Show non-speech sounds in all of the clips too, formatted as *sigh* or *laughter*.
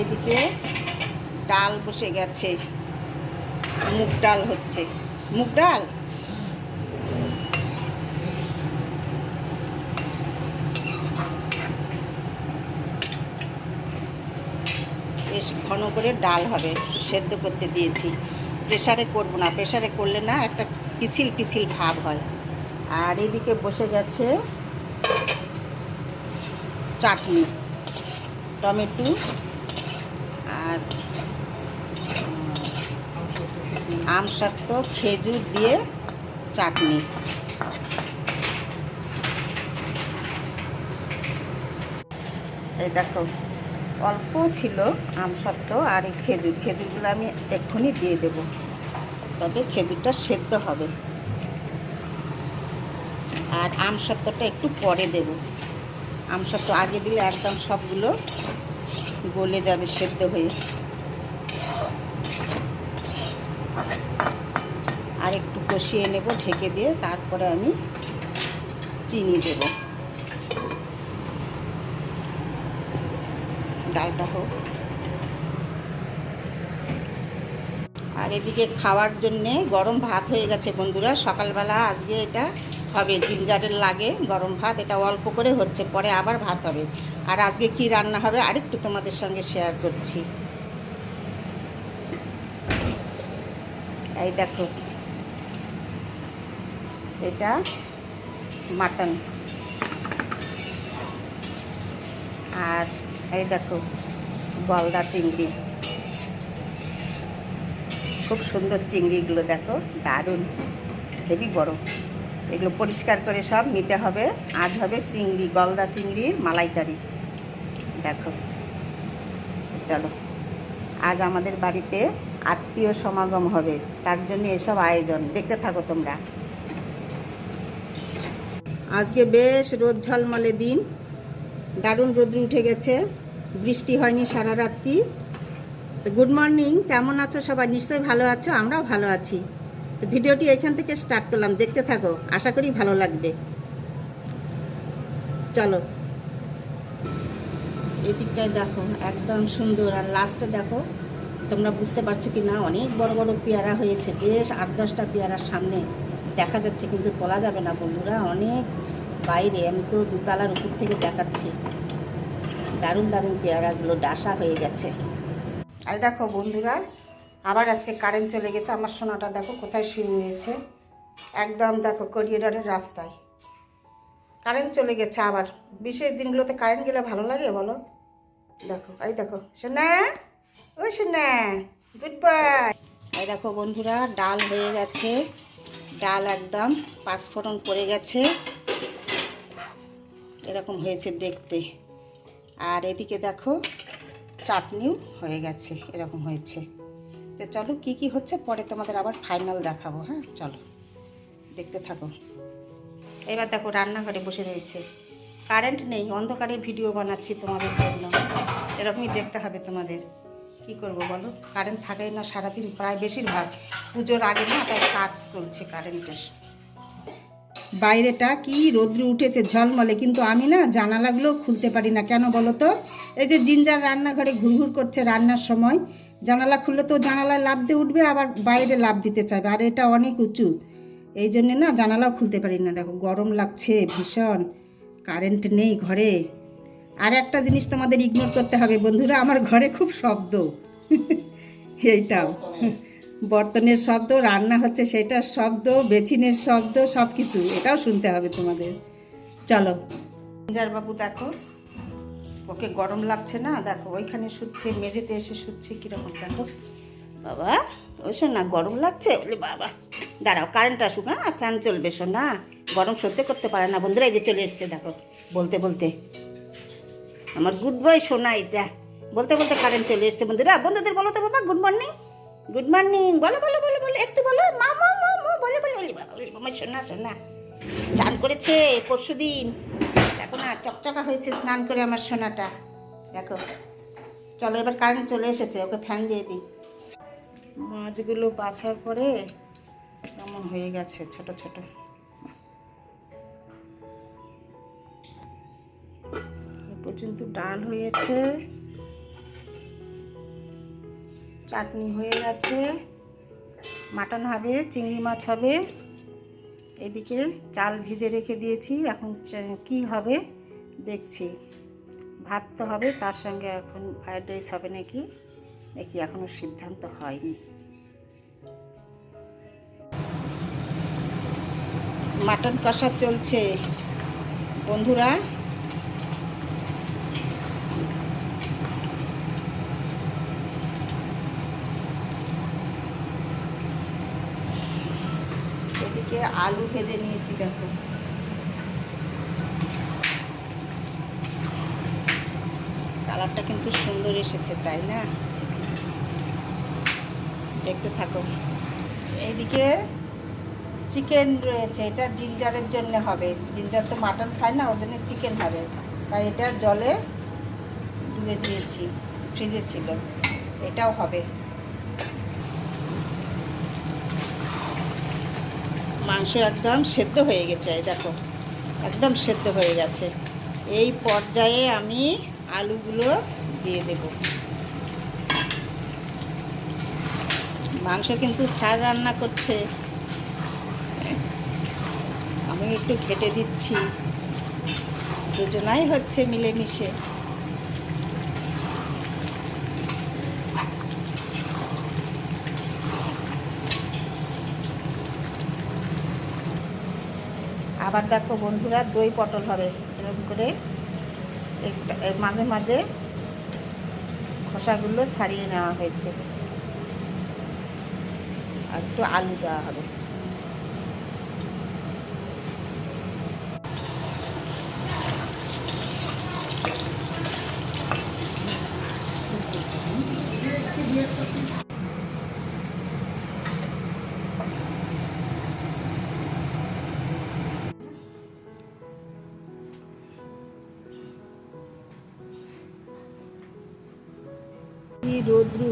এদিকে ডাল বসে গেছে। মুগ ডাল হচ্ছে। মুগ ডাল? বেশ ঘন করে ডাল হবে, সেদ্ধ করতে দিয়েছি। প্রেসারে করব না, প্রেসারে করলে না একটা পিছিল পিছিল ভাব হয়। আর এদিকে বসে গেছে চাটনি, টমেটো উম, আম সত্ত্ব খেজুর দিয়ে চাটনি। এই দেখো অল্প ছিল আম সত্ত্ব আর এই খেজুর। খেজুরগুলো আমি এক্ষুনি দিয়ে দেব। তবে খেজুরটা সেদ্ধ হবে। আর আম সত্ত্বটা একটু পরে দেব। আম সত্ত্ব আগে দিলে একদম সবগুলো গলে যাবে সেদ্ধ হয়ে আর একটু কষিয়ে নেব, ঢেকে দিয়ে তারপরে আমি চিনি দেব। ডালটা হোক। আর এদিকে খাওয়ার জন্যে গরম ভাত হয়ে গেছে বন্ধুরা, সকালবেলা আজকে এটা হবে, জিঞ্জারের লাগে গরম ভাত, এটা অল্প করে হচ্ছে, পরে আবার ভাত হবে। আর আজকে কি রান্না হবে আরেকটু তোমাদের সঙ্গে শেয়ার করছি। এই দেখো। এটা মাটন। আর এই দেখো, গলদা চিংড়ি। খুব সুন্দর চিংড়িগুলো দেখো, দারুণ। হেভি বড়। এগুলো পরিষ্কার করে সব নিতে হবে। আজ হবে চিংড়ি, গলদা চিংড়ির মালাইকারি। দেখো, চলো। আজ আমাদের বাড়িতে আত্মীয় সমাগম হবে। তার জন্য এসব আয়োজন। দেখতে থাকো তোমরা। আজকে বেশ রোদ ঝলমলে দিন। দারুণ রোদ্র উঠে গেছে। বৃষ্টি হয়নি সারা রাত্রি। তো গুড মর্নিং কেমন আছো সবাই? নিশ্চয়ই ভালো আছো, আমরাও ভালো আছি। তো ভিডিওটি এখান থেকে স্টার্ট করলাম, দেখতে থাকো, আশা করি ভালো লাগবে। চলো। এদিকটায় দেখো, একদম সুন্দর। আর লাস্টে দেখো, তোমরা বুঝতে পারছ কি না অনেক বড় বড় পেয়ারা হয়েছে, বেশ আট দশটা পেয়ারার সামনে। দেখা যাচ্ছে কিন্তু তোলা যাবে না বন্ধুরা, অনেক বাইরে। আমি তো দুতলার উপর থেকে দেখাচ্ছি। দারুণ দারুণ পেয়ারাগুলো ডাসা হয়ে গেছে। আর দেখো বন্ধুরা, আবার আজকে কারেন্ট চলে গেছে। আমার সোনাটা দেখো কোথায় শুয়ে হয়েছে একদম দেখো করিডোরের রাস্তায়। কারেন্ট চলে গেছে আবার। বিশেষ দিনগুলোতে কারেন্ট গেলে ভালো লাগে বলো? দেখো, এই দেখো, সোনা ওই সোনা গুড বাই এই দেখো বন্ধুরা, ডাল হয়ে গেছে। ডাল একদম পাঁচফোড়ন পড়ে গেছে। এরকম হয়েছে দেখতে। আর এদিকে দেখো চাটনিও হয়ে গেছে, এরকম হয়েছে। তো চলো কি কি হচ্ছে পরে তোমাদের আবার ফাইনাল দেখাবো হ্যাঁ? চলো, দেখতে থাকো। এবার দেখো রান্নাঘরে বসে রয়েছে। কারেন্ট নেই, অন্ধকারে ভিডিও বানাচ্ছি তোমাদের জন্য। এরকমই দেখতে হবে তোমাদের। কি করব বলো? কারেন্ট থাকেই না সারাদিন, প্রায় বেশিরভাগ। পুজোর আগে না তাই কাজ চলছে কারেন্টের বাইরেটা কি রোদ্রে উঠেছে ঝলমলে, কিন্তু আমি না জানালাগুলো খুলতে পারি না। কেন বলো তো? এই যে জিঞ্জার রান্নাঘরে ঘুরঘুর করছে রান্নার সময়। জানালা খুললে তো জানালায় লাভ দিয়ে উঠবে, আবার বাইরে লাভ দিতে চাইবে। আর এটা অনেক উঁচু। এই জন্যে না জানালাও খুলতে পারি না। দেখো গরম লাগছে ভীষণ। কারেন্ট নেই ঘরে। আর একটা জিনিস তোমাদের ইগনোর করতে হবে বন্ধুরা, আমার ঘরে খুব শব্দ। *laughs* এইটাও। বর্তনের শব্দ, রান্না হচ্ছে সেটার শব্দ, বেচিনের শব্দ সব কিছু এটাও শুনতে হবে তোমাদের। চলো। যার বাবু, দেখো। ওকে গরম লাগছে না? দেখো, ওইখানে শুচ্ছে, মেঝেতে এসে শুচ্ছে, কীরকম দেখো। বাবা, ওই শোন না, গরম লাগছে? বলে, বাবা, দাঁড়াও কারেন্ট আসুক হ্যাঁ? ফ্যান চলবে, শোন না গরম সহ্য করতে পারে না বন্ধুরা, এই যে চলে এসছে, দেখো। বলতে বলতে। আমার গুড বয় সোনা এটা। বলতে বলতে কারেন্ট চলে এসছে বন্ধুরা। বন্ধুদের বলো তো বাবা গুড মর্নিং গুড মর্নিং বলো বলো বলো বলো, একটু বলো। মা মা মা মা, বলে বলে, বলি বাবা চান করেছে পরশু দিন দেখো না, চকচকা হয়েছে স্নান করে আমার সোনাটা। দেখো। চলো, এবার কারেন্ট চলে এসেছে। ওকে ফ্যান দিয়ে দিই। মাছগুলো বাছার পরে কেমন হয়ে গেছে, ছোট ছোট। পর্যন্ত ডাল হয়েছে। চাটনি হয়ে গেছে। মাটন হবে, চিংড়ি মাছ হবে। এদিকে চাল ভিজে রেখে দিয়েছি। এখন কি হবে দেখছি। ভাত তো হবে, তার সঙ্গে এখন ফ্রাইড রাইস হবে নাকি? দেখি এখনও সিদ্ধান্ত হয়নি। মাটন কষা চলছে। বন্ধুরা এদিকে আলু ভেজে নিয়েছি, দেখো। কালারটা কিন্তু সুন্দর এসেছে, তাই না? দেখতে থাকো। এইদিকে চিকেন রয়েছে, এটা জিঞ্জারের জন্য হবে। জিঞ্জার তো মাটন খায় না, ওর জন্য চিকেন হবে। তাই এটা জলে ডুবে দিয়েছি, ফ্রিজে ছিল। এটাও হবে। মাংস একদম সেদ্ধ হয়ে গেছে দেখো। একদম সেদ্ধ হয়ে গেছে। এই পর্যায়ে আমি আলুগুলো দিয়ে দেব। মাংস কিন্তু ছাড় রান্না করছে। আমি একটু ঘেটে দিচ্ছি। দুজনাই হচ্ছে মিলেমিশে। আবার দেখো বন্ধুরা, দই পটল হবে। এরকম করে মাঝে মাঝে খোসাগুলো ছাড়িয়ে নেওয়া হয়েছে। আর একটু আলু দেওয়া হবে।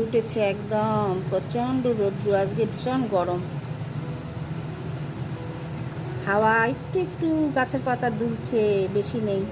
উঠেছে একদম প্রচণ্ড রৌদ্র, আজকে ভীষণ গরম। হাওয়া একটু একটু গাছের পাতা দুলছে, বেশি নেই।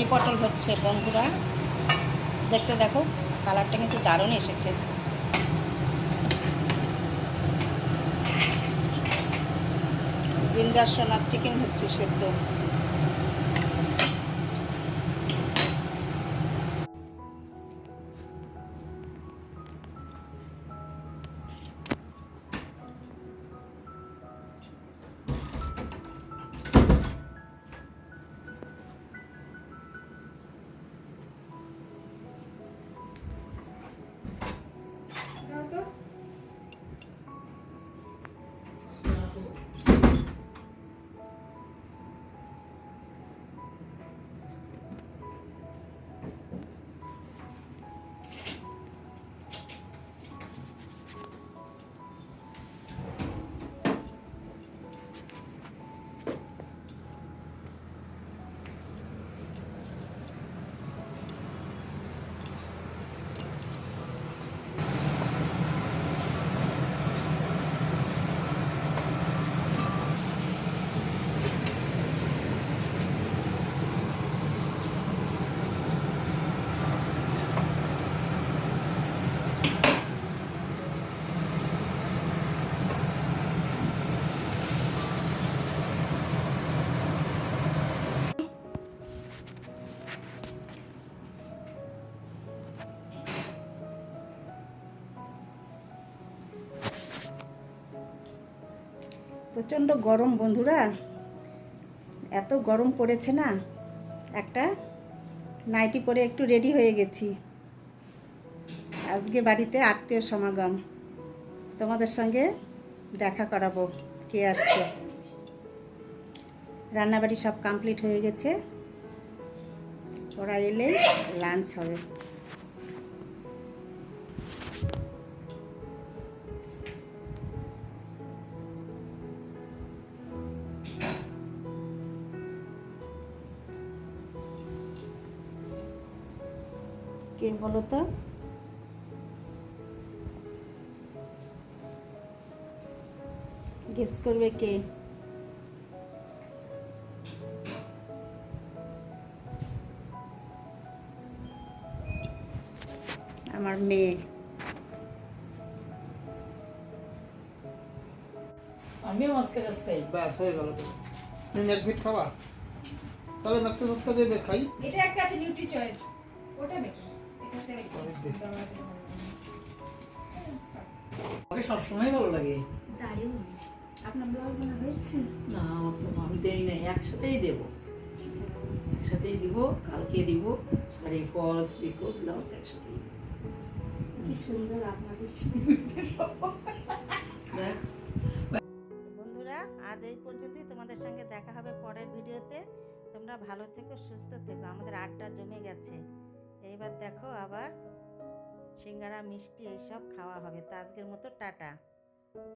দই পটল হচ্ছে, বন্ধুরা। দেখতে দেখো, কালারটা কিন্তু দারুণ এসেছে। বৃন্দার সোনার চিকেন হচ্ছে সেদ্ধ। প্রচণ্ড গরম বন্ধুরা। এত গরম পড়েছে না? একটা নাইটি পরে একটু রেডি হয়ে গেছি। আজকে বাড়িতে আত্মীয় সমাগম। তোমাদের সঙ্গে দেখা করাবো কে আসছে। রান্নাবাড়ি সব কমপ্লিট হয়ে গেছে। ওরা এলেই লাঞ্চ হবে। কে বলো তো গেস করবে কে? আমার মেয়ে। আমিও মাছকে টাছ খাই। ব্যাস হয়ে গেল তো। তুমি ম্যাকভিট খাবা তাহলে মাছকে দেবে খাই। এটা একটা আছে নিউট্রি চয়েস ওটা বেটার আমাকে সবসময় ভালো লাগে। আপনার হয়েছে? না তো আমি দেই নাই একসাথেই দেব। একসাথেই দিব কালকে দিব শাড়ি ফলস পিকো ব্লাউজ একসাথেই কি সুন্দর আপনাদের দেখ, বন্ধুরা আজ এই পর্যন্তই। তোমাদের সঙ্গে দেখা হবে পরের ভিডিওতে। তোমরা ভালো থেকো সুস্থ থেকো। আমাদের আড্ডা জমে গেছে। এইবার দেখো আবার সিঙ্গারা মিষ্টি এইসব খাওয়া হবে। তো আজকের মতো টাটা।